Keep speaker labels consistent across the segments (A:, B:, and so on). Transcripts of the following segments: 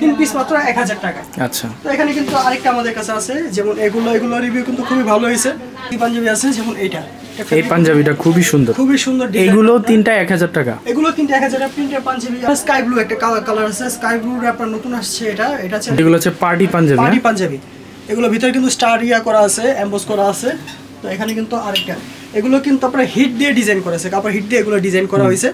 A: তিন পিস মাত্র এক হাজার টাকা।
B: আচ্ছা।
A: তো এখানে কিন্তু আরেকটা আমাদের কাছে আছে যেমন এগুলো এগুলো রিভিউ কিন্তু খুবই ভালো হয়েছে। এই পাঞ্জাবি আছে? যেমন এইটা।
B: এই পাঞ্জাবিটা খুবই সুন্দর।
A: খুবই সুন্দর।
B: এইগুলো তিনটা এক হাজার টাকা।
A: এগুলো তিনটে এক হাজার প্রিন্টের পাঞ্জাবি। স্কাই ব্লু একটা কালার কালার আছে। স্কাই ব্লু আপনার নতুন আসছে এটা। এটা হচ্ছে
B: এগুলো হচ্ছে পার্টি পাঞ্জাবি
A: পার্টি পাঞ্জাবি। এগুলো ভিতরে কিন্তু স্টার ইয়া করা আছে এমবোস করা আছে। তো এখানে কিন্তু আরেকটা। এগুলো কিন্তু আপনার হিট দিয়ে ডিজাইন করেছে কাপড় হিট দিয়ে এগুলো ডিজাইন করা হয়েছে।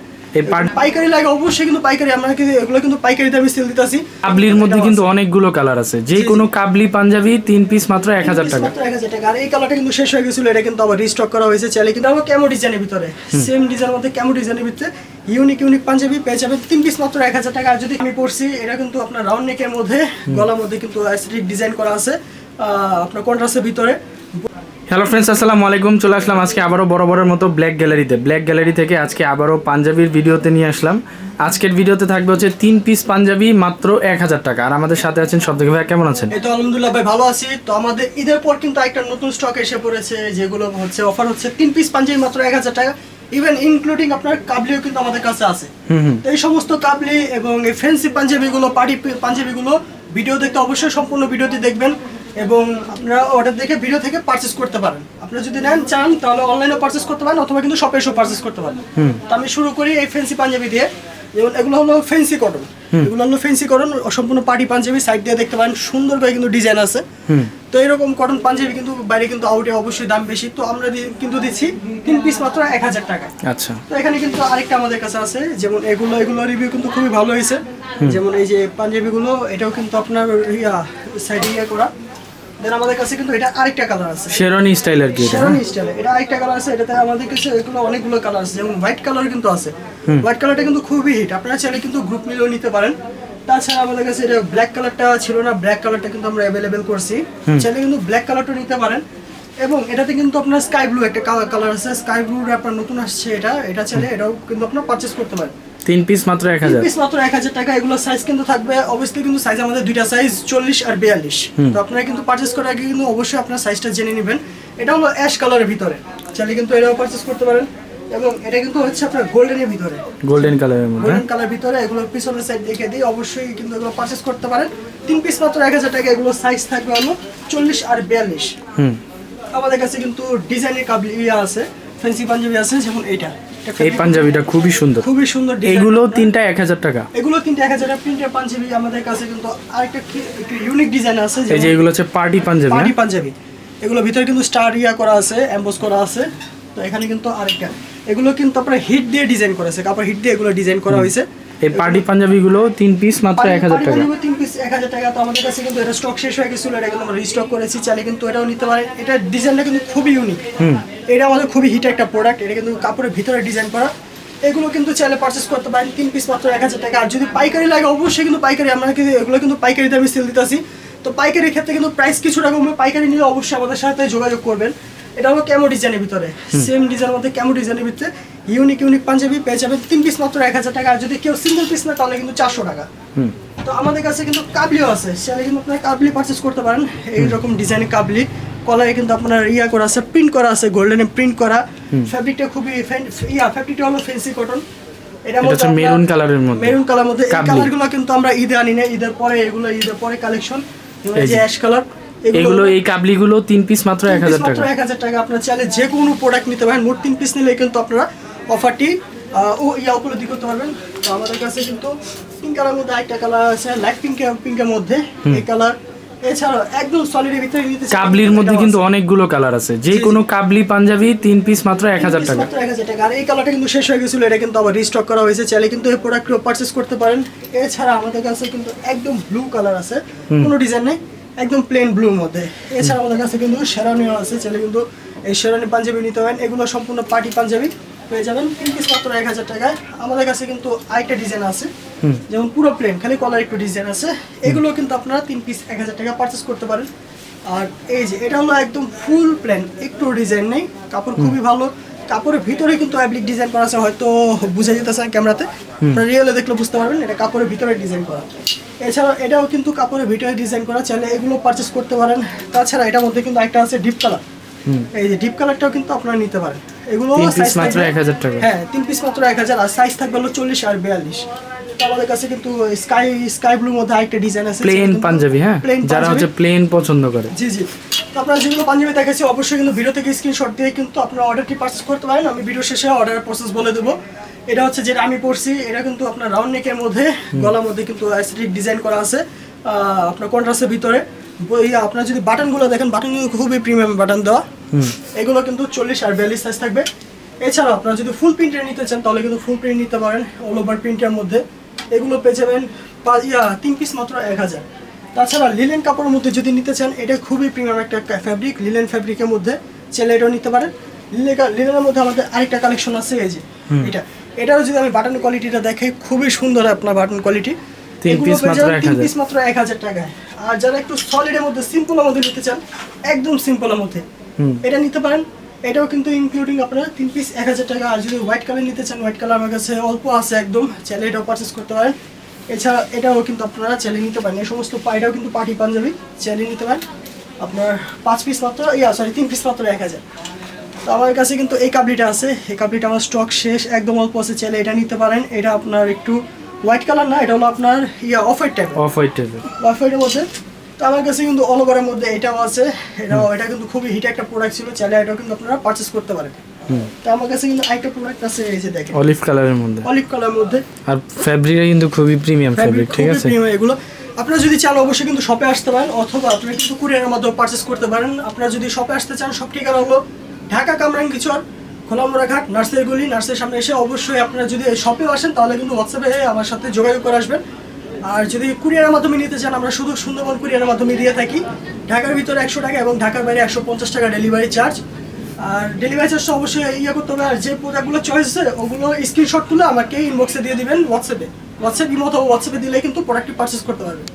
A: পাইকারি লাগে অবশ্যই কিন্তু পাইকারি। আমরা কিন্তু এগুলো কিন্তু পাইকারি দামে সেল দিতেছি।
B: কাবলির মধ্যে কিন্তু অনেকগুলো কালার আছে। যে কোনো কাবলি পাঞ্জাবি তিন পিস মাত্র এক হাজার টাকা।
A: মাত্র 1000 টাকা। আর এই কালারটা কিন্তু শেষ হয়ে গেছিল এটা কিন্তু আবার রিস্টক করা হয়েছে চাইলে। কিন্তু আবার কেমো ডিজাইনের ভিতরে? সেম ডিজাইনের মধ্যে কেমো ডিজাইনের ভিতরে? ইউনিক ইউনিক পাঞ্জাবি পেয়ে যাবেন। তিন পিস মাত্র এক হাজার টাকা। আর যদি আমি পড়ছি এটা কিন্তু আপনার রাউন্ড নেকের মধ্যে গলার মধ্যে কিন্তু অ্যাসথেটিক ডিজাইন করা আছে আহ, আপনার কন্ট্রাস্টের ভিতরে।
B: হ্যালো ফ্রেন্ডস আসসালামু আলাইকুম। চলে আসলাম আজকে আবারও বড় বড়ের মতো ব্ল্যাক গ্যালারিতে ব্ল্যাক গ্যালারি থেকে আজকে আবারও পাঞ্জাবির ভিডিওতে নিয়ে আসলাম। আজকের ভিডিওতে থাকবে হচ্ছে তিন পিস পাঞ্জাবি মাত্র এক হাজার টাকা। আর আমাদের সাথে আছেন সব থেকে ভাই কেমন আছেন?
A: এই তো আলহামদুলিল্লাহ ভাই ভালো আছি। তো আমাদের ঈদের পর কিন্তু একটা নতুন স্টক এসে পড়েছে যেগুলো হচ্ছে অফার হচ্ছে তিন পিস পাঞ্জাবি মাত্র এক হাজার টাকা। ইভেন ইনক্লুডিং আপনার কাবলিও কিন্তু আমাদের কাছে আছে। তো এই সমস্ত কাবলি এবং এই ফ্যান্সি পাঞ্জাবিগুলো পার্টি পাঞ্জাবিগুলো ভিডিও দেখতে অবশ্যই সম্পূর্ণ ভিডিওটি দেখবেন। এবং আপনারা অর্ডার দেখে ভিডিও থেকে পারচেস করতে পারেন। আপনারা যদি নেন চান তাহলে অনলাইনে পারচেস করতে পারেন অথবা কিন্তু শপে এসেও পারচেস করতে পারেন। তো আমি শুরু করি এই ফ্যান্সি পাঞ্জাবি দিয়ে। যেমন এগুলো হলো ফ্যান্সি কটন এগুলো হলো ফ্যান্সি কটন সম্পূর্ণ পার্টি পাঞ্জাবি সাইড দিয়ে দেখতে পারেন সুন্দর করে কিন্তু ডিজাইন আছে। তো এরকম কটন পাঞ্জাবি কিন্তু বাইরে কিন্তু আউটে অবশ্যই দাম বেশি। তো আমরা কিন্তু দিচ্ছি তিন পিস মাত্র এক হাজার টাকা
B: আচ্ছা।
A: তো এখানে কিন্তু আরেকটা আমাদের কাছে আছে। যেমন এগুলো এগুলো রিভিউ কিন্তু খুবই ভালো হয়েছে। যেমন এই যে পাঞ্জাবিগুলো এটাও কিন্তু আপনার ইয়া সাইড ইয়া করা। দেন আমাদের কাছে কিন্তু এটা আরেকটা কালার আছে।
B: শেরনি স্টাইল আর কি এটা
A: শেরনি স্টাইলে এটা আরেকটা কালার আছে এটাতে আমাদের কাছে এগুলো অনেকগুলো কালার আছে যেমন হোয়াইট কালার কিন্তু আছে। হোয়াইট কালারটা কিন্তু খুবই হিট আপনারা চাইলে কিন্তু গ্রুপ মিলেও নিতে পারেন। তাছাড়া আমাদের কাছে এটা ব্ল্যাক কালারটা ছিল না ব্ল্যাক কালারটা কিন্তু আমরা অ্যাভেলেবেল করছি। চাইলে কিন্তু ব্ল্যাক কালারটা নিতে পারেন। এবং এটাতে কিন্তু আপনার স্কাই ব্লু একটা কালার আছে। স্কাই ব্লুর আপনার নতুন আসছে এটা। এটা চাইলে এটাও কিন্তু আপনার পারচেস করতে পারেন।
B: তিন পিস মাত্র এক হাজার।
A: পিস মাত্র এক হাজার টাকা এগুলো সাইজ কিন্তু থাকবে। অবশ্যই কিন্তু সাইজ আমাদের দুইটা সাইজ চল্লিশ আর বিয়াল্লিশ। তো আপনারা কিন্তু পারচেস করার আগে কিন্তু অবশ্যই আপনার সাইজটা জেনে নেবেন। এটা হলো অ্যাশ কালারের ভিতরে। চাইলে কিন্তু এটাও পারচেস করতে পারেন। এবং এটা কিন্তু হচ্ছে আপনার গোল্ডেনের ভিতরে।
B: গোল্ডেন কালারের মধ্যে
A: গোল্ডেন কালার ভিতরে এগুলো পিছনের সাইড দেখে দিই। অবশ্যই কিন্তু এগুলো পারচেস করতে পারেন। তিন পিস মাত্র এক হাজার টাকা এগুলো সাইজ থাকবে হলো চল্লিশ আর বিয়াল্লিশ। আমাদের কাছে কিন্তু ডিজাইনের কাবলি ইয়ে আছে ফ্যান্সি পাঞ্জাবি আছে যেমন এইটা। এটা
B: এই পাঞ্জাবিটা খুবই সুন্দর।
A: খুবই সুন্দর
B: এগুলো তিনটা এক হাজার টাকা।
A: এগুলো তিনটা এক হাজার টাকা প্রিন্টের পাঞ্জাবি আমাদের কাছে কিন্তু আরেকটা একটু ইউনিক ডিজাইন আছে
B: এই যে এগুলো হচ্ছে পার্টি পাঞ্জাবি
A: পার্টি পাঞ্জাবি। এগুলো ভিতরে কিন্তু স্টার ইয়া করা আছে এমবোস করা আছে। তো এখানে কিন্তু আরেকটা। এগুলো কিন্তু আপনার হিট দিয়ে ডিজাইন করেছে কাপড় হিট দিয়ে এগুলো ডিজাইন করা হয়েছে।
B: এই পার্টি পাঞ্জাবিগুলো তিন পিস মাত্র এক হাজার টাকা।
A: তিন পিস এক হাজার টাকা। তো আমাদের কাছে কিন্তু এটা স্টক শেষ হয়ে গেছিল এটা কিন্তু আমরা রিস্টক করেছি। চাইলে কিন্তু এটাও নিতে পারে। এটা ডিজাইনটা কিন্তু খুবই ইউনিক এটা আমাদের খুবই হিট একটা প্রোডাক্ট এটা কিন্তু কাপড়ের ভিতরে ডিজাইন করা। এগুলো কিন্তু চাইলে পারচেস করতে পারেন। তিন পিস মাত্র এক হাজার টাকা। আর যদি পাইকারি লাগে অবশ্যই কিন্তু পাইকারি। আমরা কিন্তু এগুলো কিন্তু পাইকারি দামে সেল দিতেছি। তো পাইকারি ক্ষেত্রে কিন্তু প্রাইস কিছুটা কমবে। পাইকারি নিলে অবশ্যই আমাদের সাথে যোগাযোগ করবেন। এটা হলো ক্যামো ডিজাইনের ভিতরে। সেম ডিজাইনের মধ্যে ক্যামো ডিজাইনের ভিতরে। ইউনিক ইউনিক পাঞ্জাবি পেয়ে যাবেন তিন পিস মাত্র এক হাজার টাকা। আর যদি কেউ সিঙ্গেল পিস না তাহলে কিন্তু চারশো টাকা। তো আমাদের কাছে কিন্তু কাবলিও আছে। সেটা কিন্তু আপনারা কাবলি পারচেস করতে পারেন। এইরকম ডিজাইনের কাবলি। কলারে কিন্তু আপনার ইয়া করা আছে প্রিন্ট করা আছে গোল্ডেনে প্রিন্ট করা। ফ্যাব্রিকটা খুবই ইয়া ফ্যাব্রিকটা হলো ফেন্সি কটন এটা
B: হচ্ছে মেরুন কালারের মধ্যে।
A: মেরুন কালার মধ্যে। এই
B: কাবলি।
A: কালারগুলো কিন্তু আমরা ঈদে আনি না ঈদের পরে এগুলো ঈদের পরে কালেকশন
B: এই
A: যে
B: যে।
A: অ্যাশ কালার
B: এগুলো এই কাবলিগুলো তিন পিস মাত্র এক হাজার টাকা।
A: এক হাজার টাকা। আপনারা চাইলে যে কোনো প্রোডাক্ট নিতে পারেন। মোট তিন পিস নিলে কিন্তু আপনারা অফারটি ও ইয়া উপলব্ধি করতে পারবেন। তো আমাদের কাছে কিন্তু পিঙ্ক কালার মধ্যে একটা কালার আছে লাইট পিঙ্ক পিঙ্কের মধ্যে এই কালার এছাড়াও একদম সলিডের ভিতরে নিতে
B: কাবলির মধ্যে কিন্তু অনেকগুলো কালার আছে। যে কোনো কাবলি পাঞ্জাবি তিন পিস মাত্র এক হাজার
A: তিন
B: টাকা।
A: piece মাত্র 1000 টাকা। আর এই কালারটা কিন্তু শেষ হয়ে গেছিল এটা কিন্তু আবার রিস্টক করা হয়েছে। চাইলে কিন্তু এই প্রোডাক্টগুলো পারচেস করতে পারেন। এছাড়া আমাদের কাছে কিন্তু একদম ব্লু কালার আছে। কোনো ডিজাইন নেই একদম প্লেন ব্লুর মধ্যে। এছাড়া আমাদের কাছে কিন্তু শেরানিও আছে। চাইলে কিন্তু এই শেরানি পাঞ্জাবি নিতে পারেন। এগুলো সম্পূর্ণ পার্টি পাঞ্জাবি। পেয়ে যাবেন। তিন পিস মাত্র এক হাজার টাকায়। আমাদের কাছে কিন্তু আরেকটা ডিজাইন আছে। যেমন পুরো প্লেন খালি কলার একটু ডিজাইন আছে। এগুলো কিন্তু আপনারা তিন পিস এক হাজার টাকা পারচেস করতে পারেন। আর এই যে এটা হলো একদম ফুল প্লেন একটু ডিজাইন নেই। কাপড় খুবই ভালো। কাপড়ের ভিতরে কিন্তু অ্যাপ্লিক ডিজাইন করা আছে হয়তো বোঝা যেতেছে ক্যামেরাতে। রিয়েলে দেখলে বুঝতে পারবেন এটা কাপড়ের ভিতরে ডিজাইন করা। এছাড়া এটাও কিন্তু কাপড়ের ভিতরে ডিজাইন করা চাইলে এগুলো পারচেস করতে পারেন। তাছাড়া এটার মধ্যে কিন্তু একটা আছে ডিপ কালার এই যে ডিপ কালারটাও কিন্তু আপনারা নিতে পারেন। এগুলো size
B: মাত্র
A: থাকবে-
B: 1000 টাকা।
A: হ্যাঁ তিন পিস মাত্র এক হাজার আর সাইজ থাকবে হলো চল্লিশ আর বিয়াল্লিশ। তো আমাদের কাছে কিন্তু স্কাই স্কাই ব্লুর মধ্যে আরেকটা ডিজাইন আছে
B: প্লেন পাঞ্জাবি হ্যাঁ? যারা হচ্ছে প্লেন পছন্দ করে।
A: জি জি। আপনারা যেগুলো পাঞ্জাবি দেখাচ্ছি অবশ্যই কিন্তু ভিডিও থেকে স্ক্রিনশট দিয়ে কিন্তু আপনারা অর্ডারটি পারচেস করতে পারেন। আমি ভিডিও শেষে অর্ডারের প্রসেস বলে দেবো। এটা হচ্ছে যেটা আমি পড়ছি এটা কিন্তু আপনার রাউন্ড নেকের মধ্যে গলার মধ্যে কিন্তু অ্যাসিডিক ডিজাইন করা আছে আপনার কন্ট্রাস্টের ভিতরে। আপনার যদি বাটনগুলো দেখেন বাটনগুলো খুবই প্রিমিয়াম বাটন দেওয়া। এগুলো কিন্তু চল্লিশ আর বিয়াল্লিশ সাইজ থাকবে। এছাড়াও আপনারা যদি ফুল প্রিন্টের নিতে চান তাহলে কিন্তু ফুল প্রিন্ট নিতে পারেন অল ওভার প্রিন্টের মধ্যে। এগুলো পেয়ে যাবেন ইয়া তিন পিস মাত্র এক হাজার। তাছাড়া লিলেন কাপড়ের মধ্যে যদি নিতে চান এটা খুবই প্রিমিয়াম একটা ফ্যাব্রিক লিলেন ফ্যাব্রিকের মধ্যে চাইলে এটাও নিতে পারেন। লিলেনের মধ্যে আমাদের আরেকটা কালেকশন আছে এই যে এটা। এটাও যদি আমি বাটন কোয়ালিটিটা দেখে খুবই সুন্দর আপনার বাটন কোয়ালিটি
B: তিন piece মাত্র 1000
A: পিস মাত্র এক হাজার টাকায়। আর যারা একটু সলিডের মধ্যে মধ্যে নিতে চান একদম সিম্পলের মধ্যে। এটা নিতে পারেন। এটাও কিন্তু ইনক্লুডিং আপনারা তিন পিস এক হাজার টাকা। আর যদি হোয়াইট কালার নিতে চান হোয়াইট কালার আমার কাছে অল্প আছে একদম চাইলে এটাও পারচেস করতে পারেন। এছাড়া এটাও কিন্তু আপনারা চাইলে নিতে পারেন। এই সমস্ত পাইটাও কিন্তু পার্টি পাঞ্জাবি চাইলে নিতে পারেন। আপনার পাঁচ পিস মাত্র ইয়া সরি তিন পিস মাত্র এক হাজার। তো আমার কাছে কিন্তু এই কাবলিটা আছে। এই কাবলিটা আমার স্টক শেষ একদম অল্প আছে। চাইলে এটা নিতে পারেন। এটা আপনার একটু হোয়াইট কালার না এটা হলো আপনার ইয়া অফ হোয়াইট টাইপের
B: অফ হোয়াইট টাইপের
A: ওয়াইফাইয়ের মধ্যে। তো আমার কাছে কিন্তু অল ওভারের মধ্যে এটাও আছে। এটাও এটা কিন্তু খুবই হিট একটা প্রোডাক্ট ছিল চাইলে এটাও কিন্তু আপনারা পারচেস করতে পারেন। তো আমার কাছে কিন্তু আরেকটা প্রোডাক্ট আছে এই যে দেখেন।
B: অলিভ কালারের মধ্যে।
A: অলিভ কালার মধ্যে।
B: আর ফ্যাব্রিকটা কিন্তু খুবই প্রিমিয়াম ফ্যাব্রিক ঠিক আছে?
A: premium এগুলো। আপনারা যদি চান অবশ্যই কিন্তু শপে আসতে পারেন অথবা আপনারা কিন্তু কুরিয়ারের মাধ্যমে পারচেস করতে পারেন। আপনারা যদি শপে আসতে চান সব ঠিকানা হলো ঢাকা কামরাঙ্গিচর খোলামোড়া ঘাট, নার্সারি গলি নার্সারির সামনে এসে অবশ্যই আপনারা যদি শপেও আসেন, তাহলে কিন্তু হোয়াটসঅ্যাপে আমার সাথে যোগাযোগ করে আসবেন। আর যদি কুরিয়ারের মাধ্যমে নিতে চান, আমরা শুধু সুন্দরবন কুরিয়ারের মাধ্যমে দিয়ে থাকি। ঢাকার ভিতরে একশো টাকা এবং ঢাকার বাইরে একশো পঞ্চাশ টাকা ডেলিভারি চার্জ আর ডেলিভারি চার্জটা অবশ্যই ইয়ে করতে হবে, আর যে প্রোডাক্টগুলো চয়েস আছে, ওগুলো স্ক্রিনশট তুলে আমাকে ইনবক্সে দিয়ে দিবেন হোয়াটসঅ্যাপে হোয়াটসঅ্যাপ ইমো হোয়াটসঅ্যাপে দিলে কিন্তু প্রোডাক্টটি পারচেস করতে পারবেন।